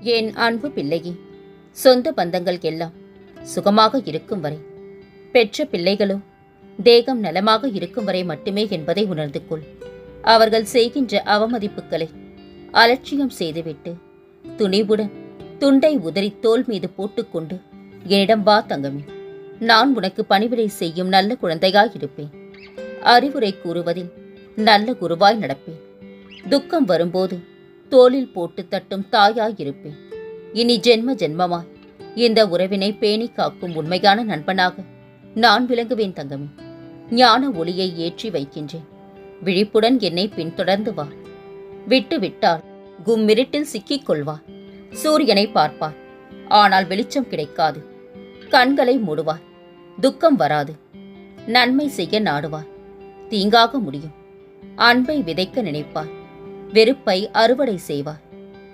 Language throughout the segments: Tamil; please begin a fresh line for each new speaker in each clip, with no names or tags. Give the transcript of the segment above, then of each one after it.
என் அன்பு பிள்ளையே? சொந்த பந்தங்கள் எல்லாம் சுகமாக இருக்கும் வரை பெற்ற பிள்ளைகளோ தேகம் நலமாக இருக்கும் வரை மட்டுமே என்பதை உணர்ந்து கொள். அவர்கள் செய்கின்ற அவமதிப்புகளை அலட்சியம் செய்துவிட்டு துணிவுடன் துண்டை உதறி தோள் மீது போட்டுக்கொண்டு என்னிடம் வா தங்கமே நான் உனக்கு பணிவிடை செய்யும் நல்ல குழந்தையாயிருப்பேன். அறிவுரை கூறுவதில் நல்ல குருவாய் நடப்பேன். துக்கம் வரும்போது தோளில் போட்டு தட்டும் தாயாயிருப்பேன். இனி ஜென்ம ஜென்மமாய் இந்த உறவினை பேணி காக்கும் உண்மையான நண்பனாக நான் விளங்குவேன் தங்கமே. ஞான ஒளியை ஏற்றி வைக்கின்றேன். விழிப்புடன் என்னை பின்தொடர்ந்து வா. விட்டு விட்டால் கும்மிருட்டில் சிக்கிக் கொள்வார். சூரியனை பார்ப்பார். ஆனால் வெளிச்சம் கிடைக்காது. கண்களை மூடுவார். துக்கம் வராது. நன்மை செய்ய நாடுவார். தீங்காக முடியும். அன்பை விதைக்க நினைப்பார். வெறுப்பை அறுவடை செய்வார்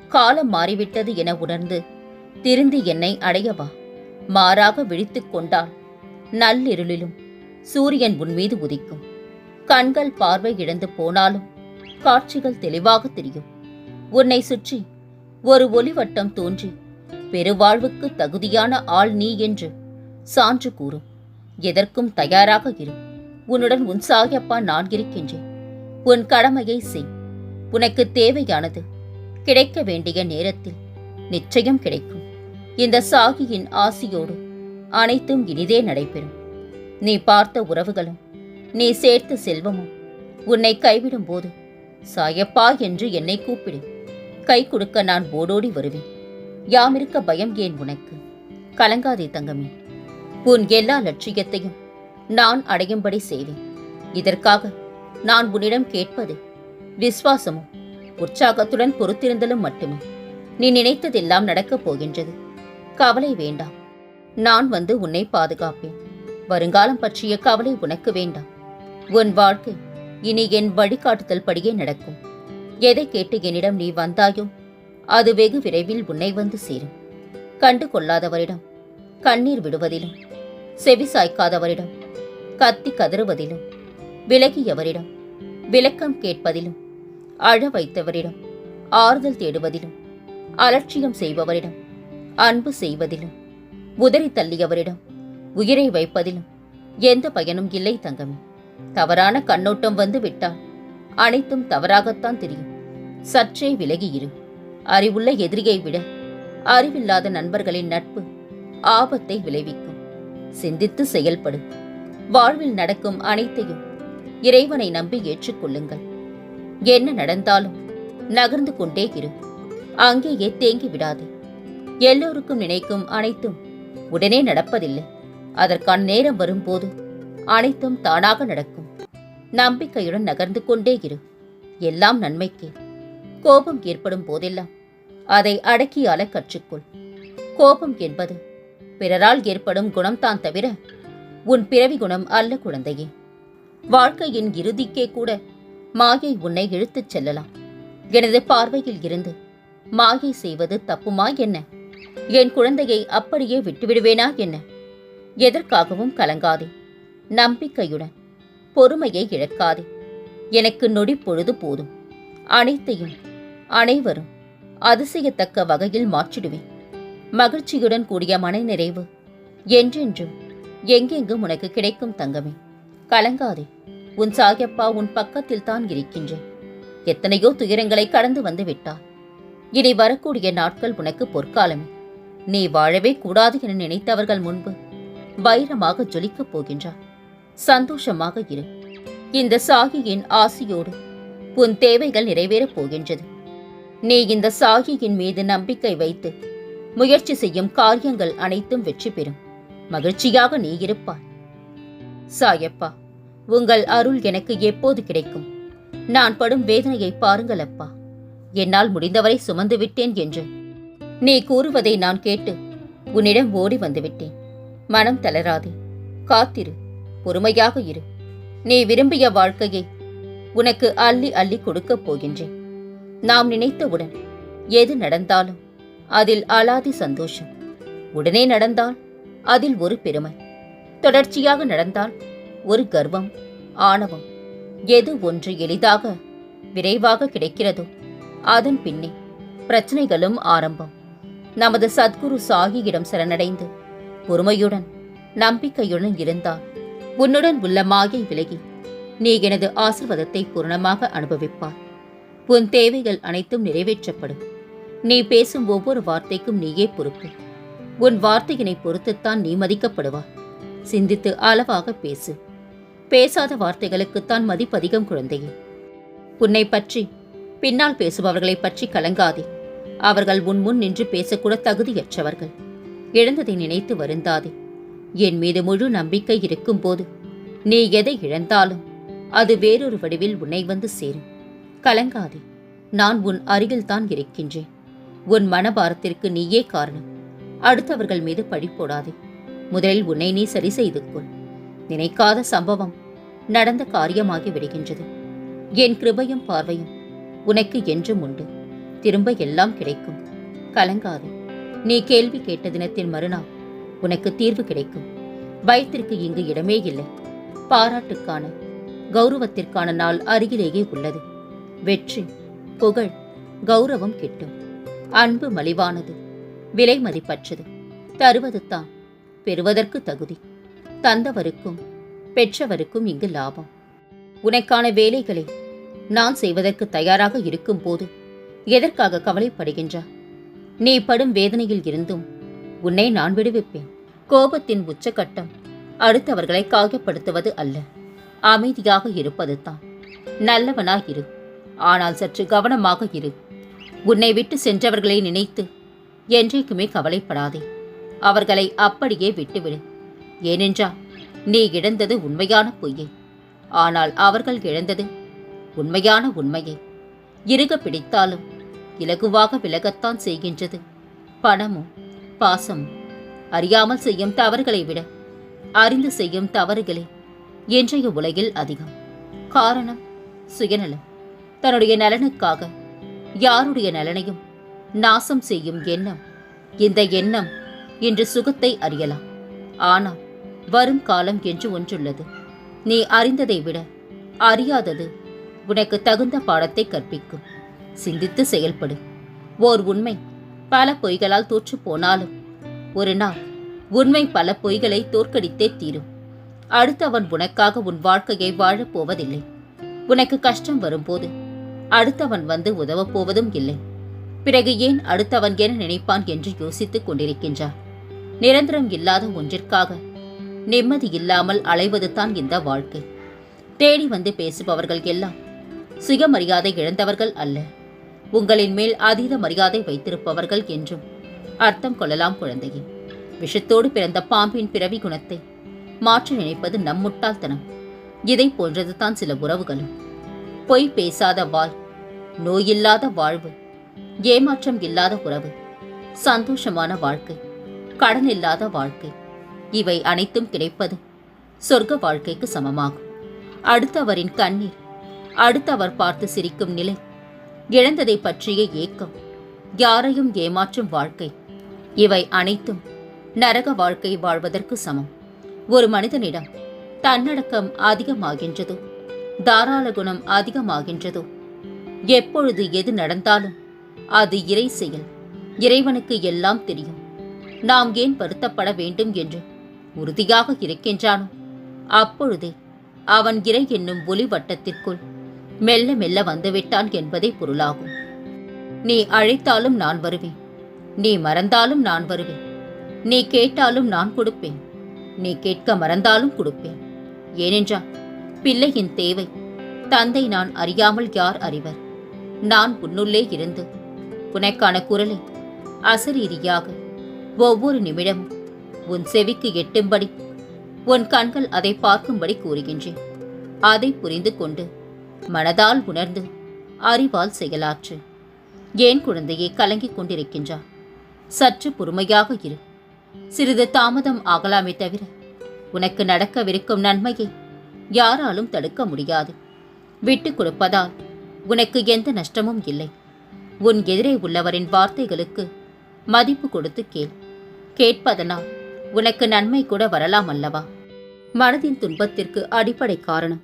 காலம் மாறிவிட்டது என உணர்ந்து திருந்தி என்னை அடையவா மாறாக விழித்துக் கொண்டால் நள்ளிருளிலும் சூரியன் உன்மீது உதிக்கும். கண்கள் பார்வை இழந்து போனாலும் காட்சிகள் தெளிவாக தெரியும். உன்னை சுற்றி ஒரு ஒளிவட்டம் தோன்றி பெருவாழ்வுக்கு தகுதியான ஆள் நீ என்று சான்று கூறும். எதற்கும் தயாராக இரு. உன்னுடன் உன் சாயப்பா நான் இருக்கின்றேன். உன் கடமையை செய். உனக்கு தேவையானது. கிடைக்க வேண்டிய நேரத்தில் நிச்சயம் கிடைக்கும். இந்த சாகியின் ஆசியோடு அனைத்தும் இனிதே நடைபெறும். நீ பார்த்த உறவுகளும் நீ சேர்த்த செல்வமும் உன்னை கைவிடும் போது சாயப்பா என்று என்னை கூப்பிடு. கை கொடுக்க நான் ஓடோடி வருவேன். யாமிருக்க பயம் ஏன் உனக்கு? கலங்காதே தங்கமே. உன் எல்லா லட்சியத்தையும் நான் அடையும்படி செய்வேன். இதற்காக நான் உன்னிடம் கேட்பது விசுவாசமும் உற்சாகத்துடன் பொறுத்திருந்தலும் மட்டுமே. நீ நினைத்ததெல்லாம் நடக்கப் போகின்றது. கவலை வேண்டாம். நான் வந்து உன்னை பாதுகாப்பேன். வருங்காலம் பற்றிய கவலை உனக்கு வேண்டாம். உன் வாழ்க்கை இனி என் வழிகாட்டுதல் படியே நடக்கும். எதை கேட்டு என்னிடம் நீ வந்தாயோ அது வெகு விரைவில் உன்னை வந்து சேரும். கண்டு கொள்ளாதவரிடம் கண்ணீர் விடுவதிலும் செவி சாய்க்காதவரிடம் கத்தி கதறுவதிலும் விலகியவரிடம் விளக்கம் கேட்பதிலும் அழ வைத்தவரிடம் ஆறுதல் தேடுவதிலும் அலட்சியம் செய்பவரிடம் அன்பு செய்வதிலும் உதறி தள்ளியவரிடம் உயிரை வைப்பதிலும் எந்த பயனும் இல்லை தங்கமே. தவறான கண்ணோட்டம் வந்து விட்டால் அனைத்தும் தவறாகத்தான் தெரியும். சற்றே விலகி இரு. அறிவுள்ள எதிரியை விட அறிவில்லாத நண்பர்களின் நட்பு ஆபத்தை விளைவிக்கும். சிந்தித்து செயல்படும் வாழ்வில் நடக்கும் அனைத்தையும் இறைவனை நம்பி ஏற்றுக்கொள்ளுங்கள். என்ன நடந்தாலும் நகர்ந்து கொண்டே இரு. அங்கேயே தேங்கி விடாதே. எல்லோருக்கும் நினைக்கும் அனைத்தும் உடனே நடப்பதில்லை. அதற்கான நேரம் வரும்போது அனைத்தும் தானாக நடக்கும். நம்பிக்கையுடன் நகர்ந்து கொண்டே இரு. எல்லாம் நன்மைக்கே. கோபம் ஏற்படும் போதெல்லாம் அதை அடக்கியால கற்றுக்கொள். கோபம் என்பது பிறரால் ஏற்படும் குணம்தான் தவிர உன் பிறவி குணம் அல்ல குழந்தையே. வாழ்க்கையின் இறுதிக்கே கூட மாயை உன்னை இழுத்துச் செல்லலாம். எனது பார்வையில் இருந்து மாயை செய்வது தப்புமா என்ன? என் குழந்தையை அப்படியே விட்டுவிடுவேனா என்ன? எதற்காகவும் கலங்காதே. நம்பிக்கையுடன் பொறுமையை இழக்காதே. எனக்கு நொடி பொழுது போதும். அனைத்தையும் அனைவரும் அதிசயத்தக்க வகையில் மாற்றிடுவேன். மகிழ்ச்சியுடன் கூடிய மனநிறைவு என்றென்றும் எங்கெங்கும் உனக்கு கிடைக்கும் தங்கமே. கலங்காதே. உன் சாயப்பா உன் பக்கத்தில் தான் இருக்கின்றேன். எத்தனையோ துயரங்களை கடந்து வந்து விட்டார். இனி வரக்கூடிய நாட்கள் உனக்கு பொற்காலமே. நீ வாழவே கூடாது என நினைத்தவர்கள் முன்பு வைரமாக ஜொலிக்கப் போகின்றார். சந்தோஷமாக இரு. இந்த சாகியின் ஆசியோடு உன் தேவைகள் நிறைவேறப் போகின்றது. நீ இந்த சாகியின் மீது நம்பிக்கை வைத்து முயற்சி செய்யும் காரியங்கள் அனைத்தும் வெற்றி பெறும். மகிழ்ச்சியாக நீ இருப்பாய். சாயப்பா உங்கள் அருள் எனக்கு எப்போது கிடைக்கும்? நான் படும் வேதனையை பாருங்கள் அப்பா. என்னால் முடிந்தவரை சுமந்து விட்டேன் என்று. நீ கூறுவதை நான் கேட்டு உன்னிடம் ஓடி வந்துவிட்டேன். மனம் தளராதே. காத்திரு. பொறுமையாக இரு. நீ விரும்பிய வாழ்க்கையை உனக்கு அள்ளி அள்ளி கொடுக்கப் போகின்றேன். நாம் நினைத்தவுடன் எது நடந்தாலும் அதில் அலாதி சந்தோஷம். உடனே நடந்தால் அதில் ஒரு பெருமை. தொடர்ச்சியாக நடந்தால் ஒரு கர்வம். ஆணவம். எது ஒன்று எளிதாக விரைவாக கிடைக்கிறதோ அதன் பின்னே பிரச்சனைகளும் ஆரம்பம். நமது சத்குரு சாகியிடம் சரணடைந்து பொறுமையுடன் நம்பிக்கையுடன் இருந்தால் உன்னுடன் உள்ள மாயை விலகி நீ எனது ஆசிர்வாதத்தை பூரணமாக அனுபவிப்பார். உன் தேவைகள் அனைத்தும் நிறைவேற்றப்படும். நீ பேசும் ஒவ்வொரு வார்த்தைக்கும் நீயே பொறுப்பு. உன் வார்த்தையினை பொறுத்துத்தான் நீ மதிக்கப்படுவார் சிந்தித்து அளவாக பேசு. பேசாத வார்த்தைகளுக்குத்தான் மதிப்பதிகம் குழந்தையே. உன்னை பற்றி பின்னால் பேசுபவர்களைப் பற்றி கலங்காதே. அவர்கள் உன் முன் நின்று பேசக்கூட தகுதியற்றவர்கள். இழந்ததை நினைத்து வருந்தாதே. என் மீது முழு நம்பிக்கை இருக்கும்போது நீ எதை இழந்தாலும் அது வேறொரு வடிவில் உன்னை வந்து சேரும். கலங்காதே நான் உன் அருகில்தான் இருக்கின்றேன். உன் மனபாரத்திற்கு நீயே காரணம். அடுத்தவர்கள் மீது பழி போடாதே. முதலில் உன்னை நீ சரி செய்து கொள். நினைக்காத சம்பவம் நடந்த காரியமாகி விடுகின்றது. என் கிருபையும் பார்வையும் உனக்கு என்றும் உண்டு. திரும்ப எல்லாம் கிடைக்கும். கலங்காது. நீ கேள்வி கேட்ட தினத்தின் மறுநாள் உனக்கு தீர்வு கிடைக்கும். பயத்திற்கு இங்கு இடமே இல்லை. பாராட்டுக்கான கௌரவத்திற்கான நாள் அருகிலேயே உள்ளது. வெற்றி புகழ் கௌரவம் கிட்டும். அன்பு மலிவானது விலை மதிப்பற்றது. தருவது தான் பெறுவதற்கு தகுதி. தந்தவருக்கும் பெற்றவருக்கும் இங்கு லாபம். உனக்கான வேலைகளை நான் செய்வதற்கு தயாராக இருக்கும் போது எதற்காக கவலைப்படுகின்றாய் நீ படும் வேதனையில் இருந்தும் உன்னை நான் விடுவிப்பேன். கோபத்தின் உச்சக்கட்டம் அடுத்தவர்களை காயப்படுத்துவது அல்ல. அமைதியாக இருப்பது தான். நல்லவனாக இரு. ஆனால் சற்று கவனமாக இரு. உன்னை விட்டு சென்றவர்களை நினைத்து என்றைக்குமே கவலைப்படாதே. அவர்களை அப்படியே விட்டுவிடு. ஏனென்றால் நீ இழந்தது உண்மையான பொய்யை. ஆனால் அவர்கள் இழந்தது உண்மையான உண்மையை. இறுக பிடித்தாலும் இலகுவாக விலகத்தான் செய்கின்றது. பணமும் பாசமும் அறியாமல் செய்யும் தவறுகளை விட அறிந்து செய்யும் தவறுகளே இன்றைய உலகில் அதிகம். காரணம் சுயநலம். தன்னுடைய நலனுக்காக யாருடைய நலனையும் நாசம் செய்யும் எண்ணம் இந்த எண்ணம் இன்று சுகத்தை அறியலாம். ஆனால் வரும் காலம் என்று ஒன்றுள்ளது. நீ அறிந்ததை விட அறியாதது உனக்கு தகுந்த பாடத்தை கற்பிக்கும். சிந்தித்து செயல்படு. ஓர் உண்மை பல பொய்களால் தோற்று போனாலும் ஒரு நாள் உண்மை பல பொய்களை தோற்கடித்தே தீரும். அடுத்தவன் உனக்காக உன் வாழ்க்கையை வாழப் போவதில்லை. உனக்கு கஷ்டம் வரும்போது அடுத்தவன் வந்து உதவப் போவதும் இல்லை. பிறகு ஏன் அடுத்தவன் என நினைப்பான் என்று யோசித்துக் கொண்டிருக்கின்றார். நிரந்தரம் இல்லாத ஒன்றிற்காக நிம்மதி இல்லாமல் அலைவதுதான் இந்த வாழ்க்கை. தேடி வந்து பேசுபவர்கள் எல்லாம் சுயமரியாதை இழந்தவர்கள் அல்ல. உங்களின் மேல் அதீத மரியாதை வைத்திருப்பவர்கள் என்றும் அர்த்தம் கொள்ளலாம் குழந்தையே. விஷத்தோடு பிறந்த பாம்பின் பிறவி குணத்தை மாற்றி நினைப்பது நம் முட்டாள்தனம். இதை போன்றதுதான் சில உறவுகளும். பொய் பேசாத வாய் நோயில்லாத வாழ்வு ஏமாற்றம் இல்லாத உறவு சந்தோஷமான வாழ்க்கை கடன் இல்லாத வாழ்க்கை இவை அனைத்தும் கிடைப்பது. சொர்க்க வாழ்க்கைக்கு சமமாகும். அடுத்தவரின் கண்ணீர் அடுத்தவர் பார்த்து சிரிக்கும் நிலை இழந்ததை பற்றிய ஏக்கம் யாரையும் ஏமாற்றும் வாழ்க்கை இவை அனைத்தும் நரக வாழ்க்கை வாழ்வதற்கு சமம். ஒரு மனிதனிடம் தன்னடக்கம் அதிகமாகின்றதோ தாராள குணம் அதிகமாகின்றதோ. எப்பொழுது எது நடந்தாலும் அது இறை செயல் இறைவனுக்கு எல்லாம் தெரியும். நாம் ஏன் வருத்தப்பட வேண்டும் என்று உறுதியாக இருக்கின்றானோ? அப்பொழுதே அவன் இறை என்னும் ஒலி வட்டத்திற்குள் மெல்ல மெல்ல வந்துவிட்டான் என்பதே பொருளாகும். நீ அழைத்தாலும் நான் வருவேன். நீ மறந்தாலும் நான் வருவேன். நீ கேட்டாலும் நான் கொடுப்பேன். நீ கேட்க மறந்தாலும் கொடுப்பேன். ஏனென்றால் பிள்ளையின் தேவை தந்தை நான் அறியாமல் யார் அறிவர்? நான் உன்னுள்ளே இருந்து உனக்கான குரலை அசரீரியாக ஒவ்வொரு நிமிடமும் உன் செவிக்கு எட்டும்படி. உன் கண்கள் அதை பார்க்கும்படி கூறுகின்றேன். அதை புரிந்து கொண்டு மனதால் உணர்ந்து அறிவால் செயலாற்று. ஏன் குழந்தையை கலங்கிக் கொண்டிருக்கின்றா சற்று பொறுமையாக இரு. சிறிது தாமதம் ஆகலாமே தவிர உனக்கு நடக்கவிருக்கும் நன்மையை யாராலும் தடுக்க முடியாது. விட்டுக் கொடுப்பதால் உனக்கு எந்த நஷ்டமும் இல்லை. உன் எதிரே உள்ளவரின் வார்த்தைகளுக்கு மதிப்பு கொடுத்து கேள். கேட்பதனால் உனக்கு நன்மை கூட வரலாம் அல்லவா? மனதின் துன்பத்திற்கு அடிப்படை காரணம்.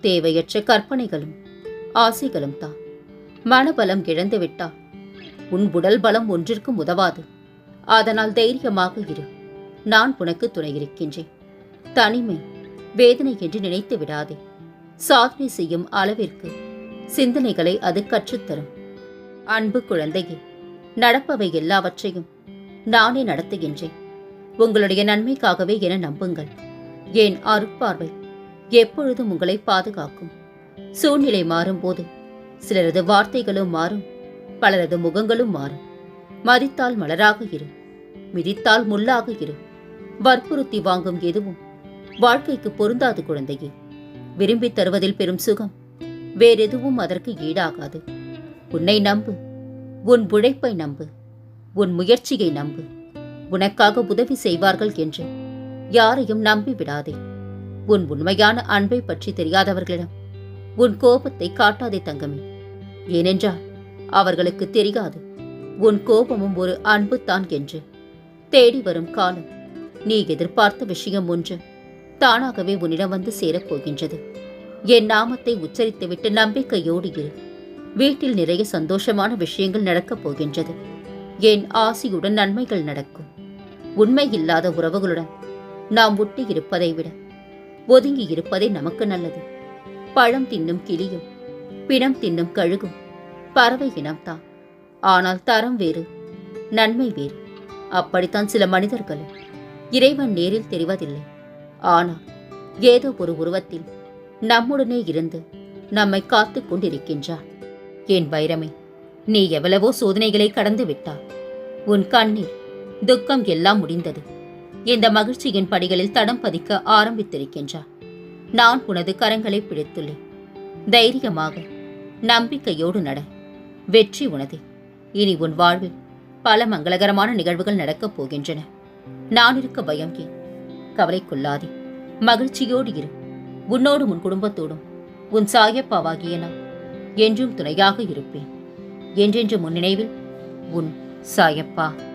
தேவையற்ற கற்பனைகளும் ஆசைகளும் தான். மனபலம் இழந்துவிட்டால் உன் உடல் பலம் ஒன்றிற்கும் உதவாது. அதனால் தைரியமாக இரு. நான் உனக்கு துணை இருக்கின்றேன். தனிமை வேதனை என்று நினைத்து விடாதே. சாதனை செய்யும் அளவிற்கு சிந்தனைகளை அது கற்றுத்தரும். அன்பு குழந்தையே நடப்பவை எல்லாவற்றையும் நானே நடத்துகின்றேன். உங்களுடைய நன்மைக்காகவே என நம்புங்கள். என் அருட்பார்வை எப்பொழுதும் உங்களை பாதுகாக்கும். சூழ்நிலை மாறும்போது சிலரது வார்த்தைகளும் மாறும் பலரது முகங்களும் மாறும். மதித்தால் மலராக இரு மிதித்தால் முள்ளாக இரு. வற்புறுத்தி வாங்கும் எதுவும் வாழ்க்கைக்கு பொருந்தாது குழந்தையே. விரும்பித் தருவதில் பெரும் சுகம் வேறெதுவும் அதற்கு ஈடாகாது. உன்னை நம்பு உன் உழைப்பை நம்பு உன் முயற்சியை நம்பு. உனக்காக உதவி செய்வார்கள் என்று. யாரையும் நம்பி விடாதே உன் உண்மையான அன்பை பற்றி தெரியாதவர்களிடம் உன் கோபத்தை காட்டாதே தங்கமே. ஏனென்றால் அவர்களுக்கு தெரியாது உன் கோபமும் ஒரு அன்பு தான் என்று. தேடி வரும் காலம் நீ எதிர்பார்த்த விஷயம் ஒன்று தானாகவே உன்னிடம் வந்து சேரப்போகின்றது. என் நாமத்தை உச்சரித்துவிட்டு நம்பிக்கையோடு இரு. வீட்டில் நிறைய சந்தோஷமான விஷயங்கள் நடக்கப் போகின்றது. என் ஆசியுடன் நன்மைகள் நடக்கும். உண்மை இல்லாத உறவுகளுடன் நாம் ஒட்டி இருப்பதை விட ஒதுங்கி இருப்பதே நமக்கு நல்லது. பழம் தின்னும் கிளியும் பிணம் தின்னும் கழுகும் பறவை இனம்தான். ஆனால் தரம் வேறு நன்மை வேறு. அப்படித்தான் சில மனிதர்களும் இறைவன் நேரில் தெரிவதில்லை. ஆனால் ஏதோ ஒரு உருவத்தில் நம்முடனே இருந்து நம்மை காத்து கொண்டிருக்கின்றார் என் வைரமே நீ எவ்வளவோ சோதனைகளை கடந்து விட்டாய். உன் கண்ணீர் துக்கம் எல்லாம் முடிந்தது. இந்த மகிழ்ச்சியின் படிகளில் தடம் பதிக்க ஆரம்பித்திருக்கின்றார். நான் உனது கரங்களை பிடித்துள்ளேன். தைரியமாக நம்பிக்கையோடு நட. வெற்றி உனது. இனி உன் வாழ்வில் பல மங்களகரமான நிகழ்வுகள் நடக்கப் போகின்றன. நான் இருக்க பயம் ஏன்? கவலைக்குள்ளாதே. மகிழ்ச்சியோடு இரு. உன்னோடு உன் குடும்பத்தோடும். உன் சாயப்பாவாகிய நான் என்றும் துணையாக இருப்பேன். என்றென்று முன் நினைவில் உன் சாயப்பா.